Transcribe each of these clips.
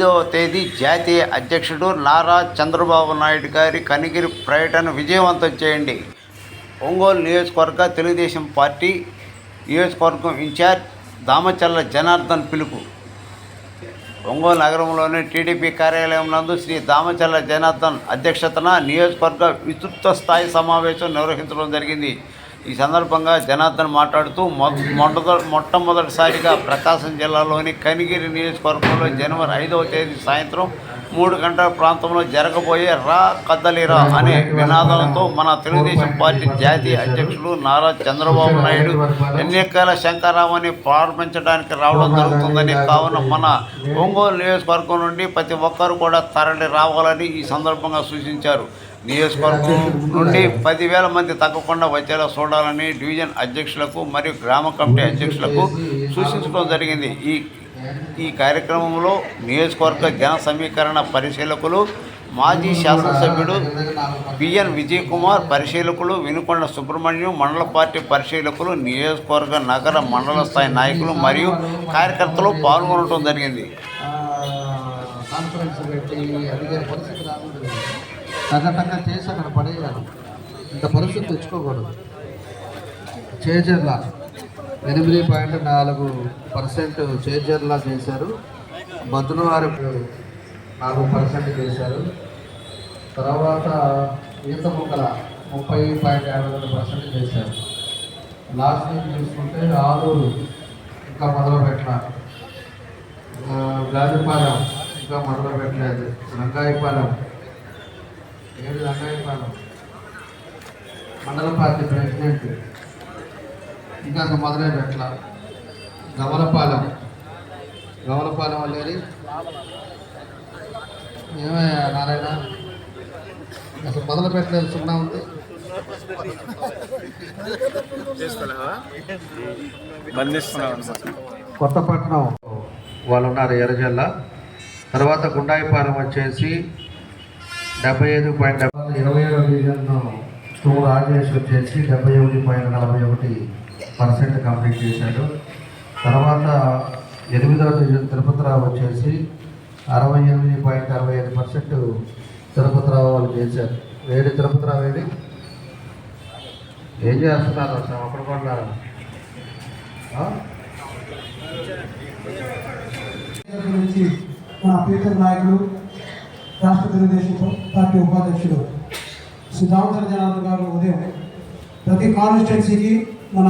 ఐదవ తేదీ జాతీయ అధ్యక్షుడు నారా చంద్రబాబు నాయుడు గారి కనిగిరి పర్యటన విజయవంతం చేయండి. ఒంగోలు నియోజకవర్గ తెలుగుదేశం పార్టీ నియోజకవర్గం ఇన్ఛార్జ్ దామచల్ల జనార్దన్ పిలుపు. ఒంగోలు నగరంలోని టీడీపీ కార్యాలయం నందు శ్రీ దామచల్ల జనార్దన్ అధ్యక్షతన నియోజకవర్గ విస్తృత స్థాయి సమావేశం నిర్వహించడం జరిగింది. ఈ సందర్భంగా జనార్దన్ మాట్లాడుతూ మొ- మొట్ట మొట్టమొదటిసారిగా ప్రకాశం జిల్లాలోని కనిగిరి నియోజకవర్గంలో జనవరి ఐదవ తేదీ సాయంత్రం మూడు గంటల ప్రాంతంలో జరగబోయే రా కద్దలిరా అనే నినాదాలతో మన తెలుగుదేశం పార్టీ జాతీయ అధ్యక్షులు నారా చంద్రబాబు నాయుడు ఎన్నికల శంకరామని ప్రారంభించడానికి రావడం జరుగుతుందని కావున మన ఒంగోలు నియోజకవర్గం నుండి ప్రతి ఒక్కరు కూడా తరలి రావాలని ఈ సందర్భంగా సూచించారు. నియోజకవర్గం నుండి పదివేల మంది తగ్గకుండా వచ్చేలా చూడాలని డివిజన్ అధ్యక్షులకు మరియు గ్రామ కమిటీ అధ్యక్షులకు సూచించడం జరిగింది. ఈ ఈ కార్యక్రమంలో నియోజకవర్గ జన సమీకరణ పరిశీలకులు మాజీ శాసనసభ్యుడు బిఎన్ విజయ్ కుమార్ పరిశీలకులు వినుకొండ సుబ్రహ్మణ్యం మండల పార్టీ పరిశీలకులు నియోజకవర్గ నగర మండల స్థాయి నాయకులు మరియు కార్యకర్తలు పాల్గొనడం జరిగింది కాన్ఫరెన్స్ పెట్టి అడిగే పరిస్థితి రాకూడదు తగ్గటంగా చేసి అక్కడ పడేయాలి. ఇంత పరిస్థితి తెచ్చుకోకూడదు. చేజర్ల ఎనిమిది పాయింట్ నాలుగు పర్సెంట్ చేజర్ల చేశారు. బతునవారు నాలుగు పర్సెంట్ చేశారు. తర్వాత ఈత ముక్కల ముప్పై పాయింట్ యాభై రెండు పర్సెంట్ చేశారు. లాస్ట్ వీక్ చూసుకుంటే ఆలూరు ఇంకా మొదలు పెట్టినారు గాజుపాలెం ఇంకా మొదలు పెట్టలేదు రంగాయపాలెం ఏడు రంగాయపాలెం మండల పార్టీ ప్రెసిడెంట్ ఇంకా మొదలై మొదలే పెట్టల. గవలపాలెం. గమలపాలెం వాళ్ళేది ఏమయ్యా నారాయణ? అసలు మొదలు పెట్టలేదు సున్నా ఉంది. కొత్తపట్నం వాళ్ళు ఉన్నారు ఎర్రజల్ల. తర్వాత గుండాయిపాలెం వచ్చేసి డెబ్బై ఐదు పాయింట్ ఇరవై ఏడో డివిజన్ టూ రాజేష్ వచ్చేసి డెబ్బై ఒకటి పాయింట్ నలభై ఒకటి పర్సెంట్ కంప్లీట్ చేశాడు. తర్వాత ఎనిమిదవ డివిజన్ తిరుపతిరావు వచ్చేసి అరవై ఎనిమిది పాయింట్ అరవై ఐదు పర్సెంట్ తిరుపతిరావు వాళ్ళు చేశారు. వేడి తిరుపతిరావు ఏడి ఏం చేస్తున్నారు? అసలు ప్రీతం నాయకుడు రాష్ట్ర తెలుగుదేశం పార్టీ ఉపాధ్యక్షుడు శ్రీ జనార్దన్ గారు ఉదయం ప్రతి కాన్స్టిట్యున్సీకి మన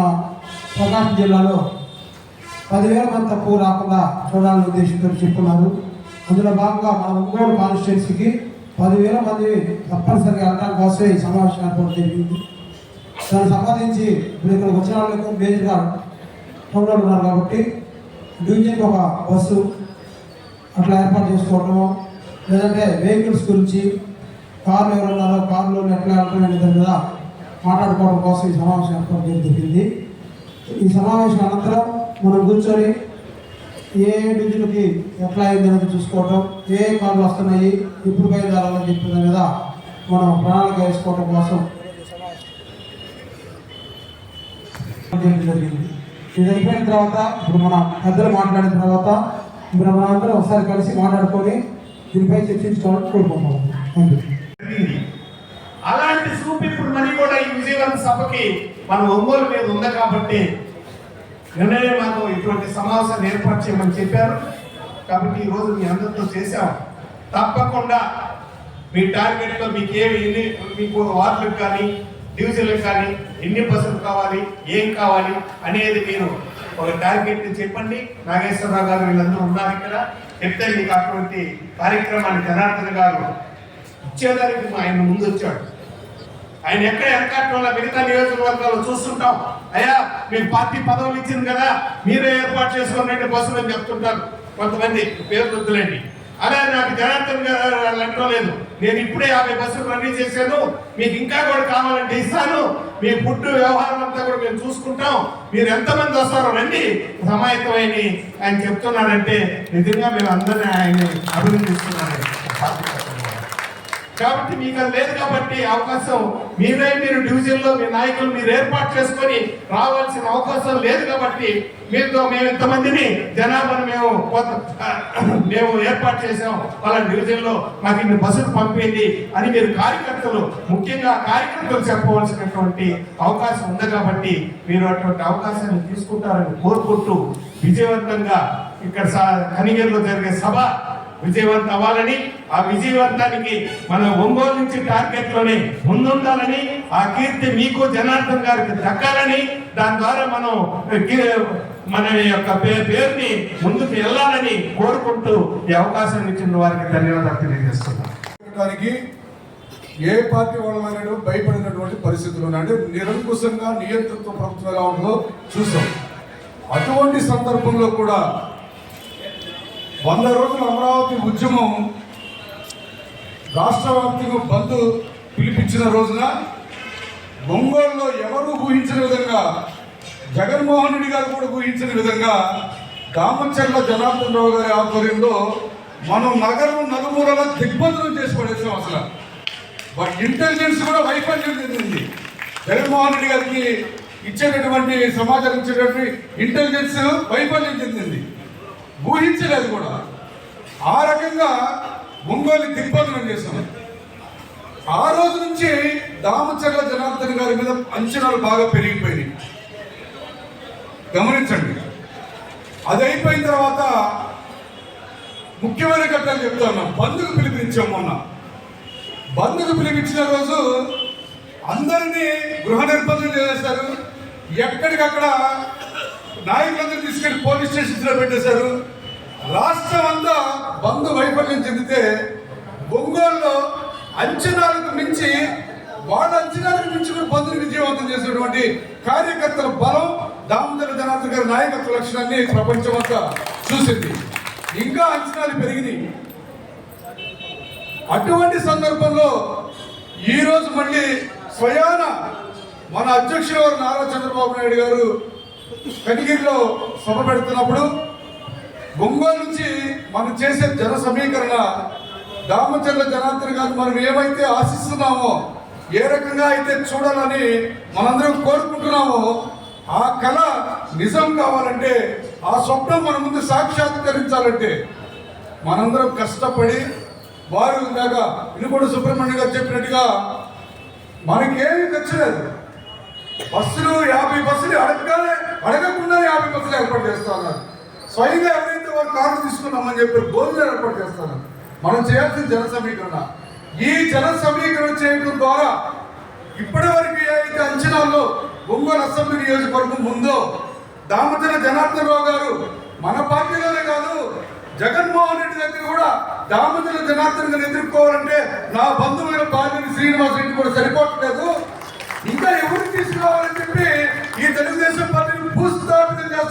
ప్రకాశం జిల్లాలో పదివేల మంది తక్కువ రాకుండా చూడాలని ఉద్దేశంతో చెప్తున్నారు. అందులో భాగంగా మన ఒంగోలు కాన్స్టిట్యున్సీకి పదివేల మంది తప్పనిసరిగా వెళ్ళడం కోసమే ఈ సమావేశం ఏర్పాటు జరిగింది. దానికి సంబంధించి ఇప్పుడు ఇక్కడ వచ్చిన వాళ్ళకు మేజర్గా తమ్ముడు ఉన్నారు కాబట్టి డివిజన్కి ఒక బస్సు అట్లా ఏర్పాటు చేసుకోవటము లేదంటే వెహికల్స్ గురించి కార్లు ఎవరు ఉన్నారో కార్లు ఎట్లా వెళ్తాం అనే దాని మీద మాట్లాడుకోవడం కోసం ఈ సమావేశం ఏర్పాటు చేయడం జరిగింది. ఈ సమావేశం అనంతరం మనం కూర్చొని ఏ డిజిటల్కి ఎట్లా అయింది అనేది చూసుకోవటం ఏ కార్లు వస్తున్నాయి ఇప్పుడు బయలుదేరాలని చెప్పిన దాని మీద మనం ప్రణాళిక వేసుకోవడం కోసం చేయడం జరిగింది. ఇది అయిపోయిన తర్వాత ఇప్పుడు మన పెద్దలు మాట్లాడిన తర్వాత ఇప్పుడు మనందరం అందరం ఒకసారి కలిసి మాట్లాడుకొని దీనిపై చర్చించుకోవాలని కోరుకుంటున్నాం థ్యాంక్ యూ అలాంటి చూపు ఇప్పుడు మరి కూడా ఈ విజయవాడ సభకి మన ఒంగోలు మీద ఉంది కాబట్టి నిన్ననే మాకు ఇటువంటి సమావేశాన్ని ఏర్పాటు చేయమని చెప్పారు. కాబట్టి ఈ రోజు మీ అందరితో చేశాం. తప్పకుండా మీ టార్గెట్లో మీకు ఏమి ఎన్ని మీకు వార్డులకు కానీ డివిజన్లకు కానీ ఎన్ని బస్సులు కావాలి ఏం కావాలి అనేది మీరు ఒక టార్గెట్ చెప్పండి. నాగేశ్వరరావు గారు వీళ్ళందరూ ఉన్నారు ఇక్కడ. చెప్తే మీకు అటువంటి కార్యక్రమాన్ని జనార్దన్ గారు ఇచ్చేదానికి ఆయన ముందు వచ్చాడు ఆయన ఎక్కడ వెనకాటంలో మిగతా నియోజకవర్గాల్లో చూస్తుంటాం. అయ్యా మీకు పార్టీ పదవులు ఇచ్చింది కదా మీరే ఏర్పాటు చేసుకోండి కోసం అని చెప్తుంటారు కొంతమంది పేరు వద్దులేండి. అలా నాకు జనార్దన్ గారు అంటూ లేదు. నేను ఇప్పుడే యాభై బస్సులు రన్నింగ్ చేశాను. మీకు ఇంకా కూడా కావాలంటే ఇస్తాను. మీ ఫుడ్ వ్యవహారం అంతా కూడా మేము చూసుకుంటాం. మీరు ఎంతమంది వస్తారో రండి. సమాయత్తమైన ఆయన చెప్తున్నారంటే నిజంగా మేము అందరినీ ఆయన్ని అభినందిస్తున్నాను కాబట్టి మీకు అది లేదు కాబట్టి అవకాశం మీరే మీరు డివిజన్లో మీ నాయకులు మీరు ఏర్పాటు చేసుకొని రావాల్సిన అవకాశం లేదు కాబట్టి మీతో మేము ఇంతమందిని జనాభాను మేము కొంత మేము ఏర్పాటు చేసాం వాళ్ళ డివిజన్లో మాకు ఇన్ని బస్సులు పంపింది అని మీరు కార్యకర్తలు ముఖ్యంగా కార్యకర్తలు చెప్పవలసినటువంటి అవకాశం ఉంది కాబట్టి మీరు అటువంటి అవకాశాన్ని తీసుకుంటారని కోరుకుంటూ విజయవంతంగా ఇక్కడ స- కనిగిరిలో జరిగే సభ విజయవంతం అవ్వాలని ఆ విజయవంతానికి మన ఒంగోలు నుంచి టార్గెట్లోనే ముందుండాలని ఆ కీర్తి మీకు జనార్దన్ గారికి దక్కాలని దాని ద్వారా మనం మన యొక్క పే- పేరుని ముందుకు వెళ్ళాలని కోరుకుంటూ ఈ అవకాశం ఇచ్చిన వారికి ధన్యవాదాలు తెలియజేస్తున్నాను ఏ పార్టీ వాళ్ళమైనా భయపడినటువంటి పరిస్థితులు అంటే నిరంకుశంగా నియంతృత్వ ప్రభుత్వం ఎలా ఉందో చూసాం. అటువంటి సందర్భంలో కూడా వంద రోజుల అమరావతి ఉద్యమం రాష్ట్ర వ్యాప్తంగా బంద్ పిలిపించిన రోజున ఒంగోలులో ఎవరు ఊహించిన విధంగా జగన్మోహన్ రెడ్డి గారు కూడా ఊహించిన విధంగా దామచర్ల జనార్దన్ రావు గారి ఆధ్వర్యంలో మనం నగరం నలుమూలల దిగ్బంధనం చేసి పడేసాం అసలు. వాటి ఇంటెలిజెన్స్ కూడా వైఫల్యం చెందింది. జగన్మోహన్ రెడ్డి గారికి ఇచ్చేటటువంటి సమాచారం ఇచ్చేటటువంటి ఇంటెలిజెన్స్ వైఫల్యం చెందింది. ఊహించలేదు కూడా. ఆ రకంగా ఒంగోలు దిగ్బంధనం చేశాను ఆ రోజు నుంచి దామచర్ల జనార్దన్ గారి మీద అంచనాలు బాగా పెరిగిపోయినాయి. గమనించండి. అది అయిపోయిన తర్వాత ముఖ్యమైన ఘట్టాలు చెప్తా ఉన్నాం. బంధుకు పిలిపించాం మొన్న బంధుకు పిలిపించిన రోజు అందరినీ గృహ నిర్బంధం చేసేస్తారు ఎక్కడికక్కడ నాయకులందరూ తీసుకెళ్ళి పోలీస్ స్టేషన్స్లో పెట్టేశారు. రాష్ట్రం అంతా బంధు వైఫల్యం చెందితే ఒంగోలులో అంచనాలకు మించి వాళ్ళ అంచనాలకు మించి కూడా బంధుని విజయవంతం చేసినటువంటి కార్యకర్తల బలం దామోదర జనార్దన్ గారి నాయకత్వ లక్షణాన్ని ప్రపంచం అంతా చూసింది. ఇంకా అంచనాలు పెరిగినాయి. అటువంటి సందర్భంలో ఈరోజు మళ్ళీ స్వయాన మన అధ్యక్షుడు నారా చంద్రబాబు నాయుడు గారు కనిగిరిలో సభ పెడుతున్నప్పుడు ఒంగోలు నుంచి మనం చేసే జన సమీకరణ దామచర్ల జనార్దన్ గారు మనం ఏమైతే ఆశిస్తున్నామో ఏ రకంగా అయితే చూడాలని మనందరం కోరుకుంటున్నామో ఆ కళ నిజం కావాలంటే ఆ స్వప్నం మన ముందు సాక్షాత్కరించాలంటే మనందరం కష్టపడి వారు ఇందాక ఇనుకోడు సుబ్రహ్మణ్యం గారు చెప్పినట్టుగా మనకేమి ఖర్చు లేదు బస్సులు యాభై బస్సులు అడగగానే అడగకుండా యాభై బస్సులు ఏర్పాటు చేస్తా ఉన్నారు స్వయంగా ఎవరైతే వారు కార్లు తీసుకున్నామని చెప్పి భోజనం ఏర్పాటు చేస్తారు మనం చేయాల్సిన జన సమీకరణ. ఈ జన సమీకరణ చేయడం ద్వారా ఇప్పటి వరకు ఏదైతే అంచనాల్లో ఒంగోలు అసెంబ్లీ నియోజకవర్గం ఉందో దామోదర జనార్దన్ రావు గారు మన పార్టీలోనే కాదు జగన్మోహన్ రెడ్డి దగ్గర కూడా దామోదర జనార్దన్ గారు ఎదుర్కోవాలంటే నా బంధువుల పార్టీని శ్రీనివాస్ రెడ్డి కూడా సరిపోవట్లేదు. ఇంకా ఎవరు తీసుకురావాలంటే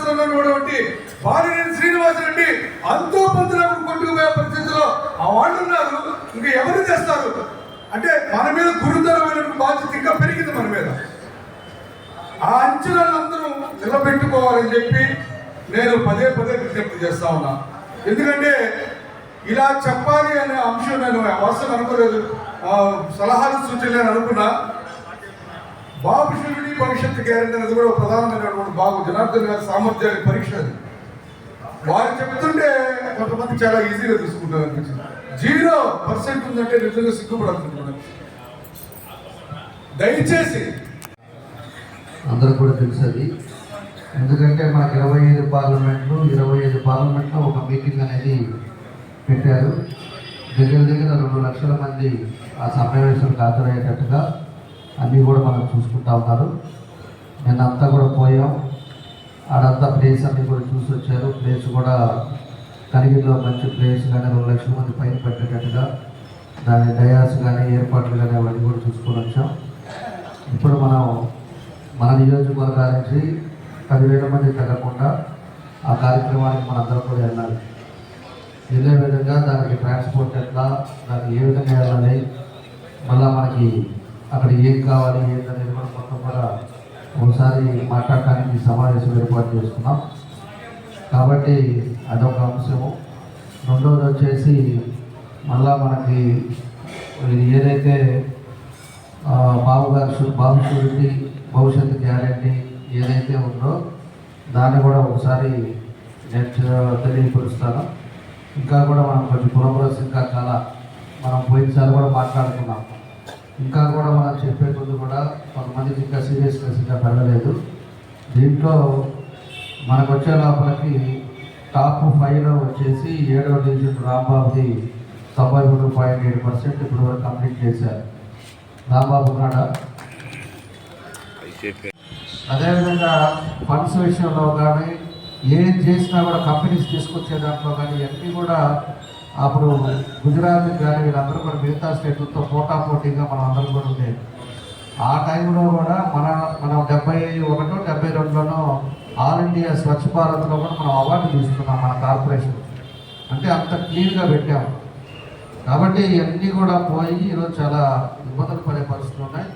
భూస్థాపితం చేస్తున్నటువంటి బాలినేని శ్రీనివాస్ రెడ్డి అంతో పంతులకు కొట్టుకుపోయే పరిస్థితిలో ఆ వాళ్ళు ఉన్నారు. ఇంకా ఎవరు చేస్తారు అంటే మన మీద గురుతరమైన బాధ్యత ఇంకా పెరిగింది మన మీద. ఆ అంచనాలందరూ నిలబెట్టుకోవాలని చెప్పి నేను పదే పదే విజ్ఞప్తి చేస్తా ఉన్నా. ఎందుకంటే ఇలా చెప్పాలి అనే అంశం నేను అవసరం అనుకోలేదు. సలహాలు సూచనలు అనుకున్నా. బాబు శివుడి భవిష్యత్తు గ్యారెంటీ అనేది కూడా ప్రధానమైనటువంటి బాబు జనార్దన్ గారి సామర్థ్యాన్ని పరీక్ష అది. వారు చెప్తుంటే కొంతమంది చాలా ఈజీగా తీసుకుంటారు అనిపించింది. జీరో పర్సెంట్ ఉందంటే నిజంగా సిగ్గుపడుతున్నాను దయచేసి. అందరూ కూడా తెలుసది ఎందుకంటే మనకి ఇరవై ఐదు పార్లమెంట్లు ఇరవై ఐదు పార్లమెంట్లో ఒక మీటింగ్ అనేది పెట్టారు. దగ్గర దగ్గర రెండు లక్షల మంది ఆ సమావేశం హాజరయ్యేటట్టుగా అన్నీ కూడా మనం చూసుకుంటా ఉన్నారు. నిన్న అంతా కూడా పోయాం. ఆడంతా ప్లేస్ అన్ని కూడా చూసి వచ్చారు. ప్లేస్ కూడా కనిగిరిలో మంచి ప్లేస్ కానీ రెండు లక్షల మంది పైన పెట్టేటట్టుగా దాని డయాస్ కానీ ఏర్పాట్లు కానీ అవన్నీ కూడా చూసుకొని వచ్చాం. ఇప్పుడు మనం మన నియోజకవర్గాల నుంచి పదివేల మంది తగ్గకుండా ఆ కార్యక్రమానికి మనందరం కూడా వెళ్ళాలి. వెళ్ళే విధంగా దానికి ట్రాన్స్పోర్ట్ ఎట్లా దానికి ఏ విధంగా వెళ్ళాలి మళ్ళీ మనకి అక్కడ ఏం కావాలి ఏంటనేది కూడా మొత్తం కూడా ఒకసారి మాట్లాడటానికి సమావేశం ఏర్పాటు చేసుకున్నాం. కాబట్టి అదొక అంశము. రెండవది వచ్చేసి మళ్ళా మనకి ఏదైతే ఆ, బాబు గారు షూ- బాబు షూరిటీ భవిష్యత్తు గ్యారంటీ ఏదైతే ఉందో దాన్ని కూడా ఒకసారి నేను తెలియపరుస్తాను. ఇంకా కూడా మనం కొంచెం పురోగ్రెస్ ఇంకా చాలా మనం పోయినసారి కూడా మాట్లాడుకున్నాం. ఇంకా కూడా మనం చెప్పే కొద్ది కూడా కొంతమందికి ఇంకా సీరియస్నెస్ ఇంకా పెరగలేదు. దీంట్లో మనకు వచ్చే లోపలికి టాప్ ఫైవ్లో వచ్చేసి ఏడవ డివిజన్ రాంబాబుది తొంభై మూడు పాయింట్ ఏడు పర్సెంట్ ఇప్పుడు వరకు కంప్లీట్ చేశారు. రాంబాబు ఉన్నాడా? అదేవిధంగా ఫండ్స్ విషయంలో కానీ ఏం చేసినా కూడా కంపెనీస్ తీసుకొచ్చే దాంట్లో కానీ ఇవన్నీ కూడా అప్పుడు గుజరాత్ కానీ వీళ్ళందరూ కూడా మిగతా స్టేట్లతో పోటా పోటీగా మనం అందరం కూడా ఉండేది. ఆ టైంలో కూడా మన మనం డెబ్బై ఒకటో డెబ్బై రెండులోనో ఆల్ ఇండియా స్వచ్ఛ భారత్లో కూడా మనం అవార్డు తీసుకున్నాం మన కార్పొరేషన్. అంటే అంత క్లీన్గా పెట్టాము కాబట్టి ఇవన్నీ కూడా పోయి ఈరోజు చాలా ఇబ్బందులు పడే పరిస్థితులు ఉన్నాయి.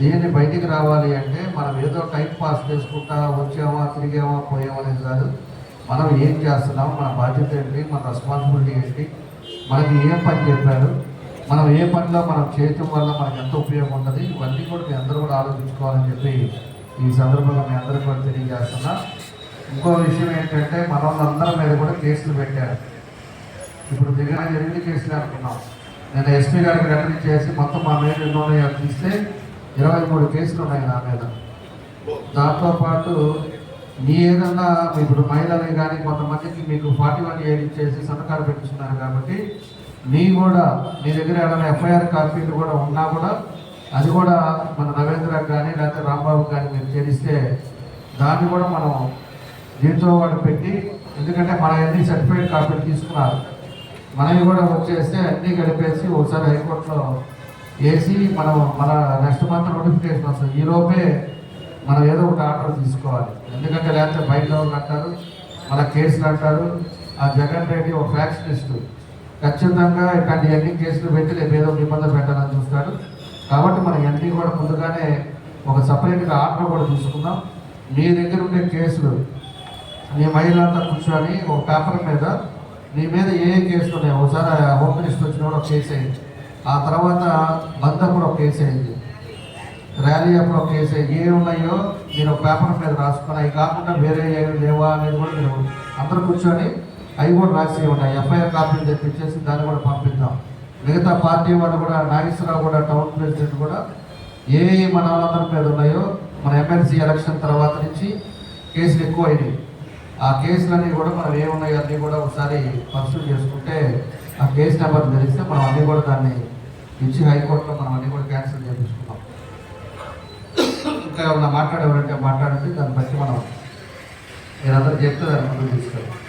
దీన్ని బయటికి రావాలి అంటే మనం ఏదో టైం పాస్ చేసుకుంటా వచ్చామా తిరిగామా పోయామా అనేది కాదు. మనం ఏం చేస్తున్నాం మన బాధ్యత ఏంటి మన రెస్పాన్సిబిలిటీ ఏంటి మనకి ఏ పని చెప్పారు మనం ఏ పనిలో మనం చేయటం వల్ల మనకు ఎంత ఉపయోగం ఉంటుంది ఇవన్నీ కూడా మీ అందరూ కూడా ఆలోచించుకోవాలని చెప్పి ఈ సందర్భంలో మీ అందరూ కూడా తెలియజేస్తున్నా. ఇంకో విషయం ఏంటంటే మన వాళ్ళందరి మీద కూడా కేసులు పెట్టారు. ఇప్పుడు దిగిన ఎనిమిది కేసులు అనుకున్నాం. నేను ఎస్పీ గారికి రిటర్న్ చేసి మొత్తం మా మీద ఎన్నో తీస్తే ఇరవై మూడు కేసులు ఉన్నాయి నా మీద. దాంతో పాటు మీ ఏదన్నా ఇప్పుడు మహిళలే కానీ కొంతమందికి మీకు ఫార్టీ వన్ ఏజ్ ఇచ్చేసి సంతకాలు పెట్టిస్తున్నారు కాబట్టి మీ కూడా మీ దగ్గర ఏమైనా ఎఫ్ఐఆర్ కాపీలు కూడా ఉన్నా కూడా అది కూడా మన రవీంద్ర కానీ లేకపోతే రాంబాబు కానీ మీరు చేరిస్తే దాన్ని కూడా మనం దీంతో వాడు పెట్టి ఎందుకంటే మన అన్ని సర్టిఫైడ్ కాపీలు తీసుకున్నారు. మనవి కూడా వచ్చేస్తే అన్నీ కలిపేసి ఒకసారి హైకోర్టులో వేసి మనం మన నెక్స్ట్ మంత్ నోటిఫికేషన్ వస్తుంది. ఈలోపే మనం ఏదో ఒక ఆర్డర్ తీసుకోవాలి. ఎందుకంటే లేకపోతే బయట వాళ్ళు అంటారు మన కేసులు అంటారు. ఆ జగన్ రెడ్డి ఒక ఫ్యాక్షనిస్ట్. ఖచ్చితంగా ఇట్లాంటి ఎన్ని కేసులు పెట్టి రేపు ఏదో ఒక ఇబ్బంది పెట్టాలని చూస్తాడు. కాబట్టి మనం అన్నీ కూడా ముందుగానే ఒక సపరేట్గా ఆర్డర్ కూడా తీసుకుందాం. మీ దగ్గర ఉండే కేసులు మీ మహిళలంతా కూర్చొని ఒక పేపర్ మీద నీ మీద ఏ ఏ కేసులు ఉన్నాయి ఒకసారి హోమ్ మినిస్టర్ కూడా ఒక కేసు అయింది ఆ తర్వాత బంధం కూడా ఒక కేసు అయింది ర్యాలీ అప్పుడు చేసే ఏ ఉన్నాయో మీరు ఒక పేపర్ మీద రాసుకొని అవి కాకుండా వేరే ఏమి లేవా అనేది కూడా మీరు అందరూ కూర్చొని అవి కూడా రాసి ఉన్నాయి ఎఫ్ఐఆర్ కాపీలు తెప్పించేసి దాన్ని కూడా పంపిద్దాం. మిగతా పార్టీ వాళ్ళు కూడా నాగేశ్వరరావు కూడా టౌన్ ప్రెసిడెంట్ కూడా ఏ మన వాళ్ళందరి మీద ఉన్నాయో మన ఎమ్మెల్సీ ఎలక్షన్ తర్వాత నుంచి కేసులు ఎక్కువ అయినాయి ఆ కేసులన్నీ కూడా మనం ఏమున్నాయో అన్నీ కూడా ఒకసారి పర్సూ చేసుకుంటే ఆ కేసు నెంబర్ తెలిస్తే మనం అన్నీ కూడా దాన్ని ఇచ్చి హైకోర్టులో మనం అన్నీ కూడా క్యాన్సిల్ చేయించుకుంటాం. ఇంకా ఏమన్నా మాట్లాడేవారంటే మాట్లాడండి దాన్ని బట్టి మనం మీరందరూ చెప్తే దాన్ని ముందుకు తీసుకెళ్ళాలి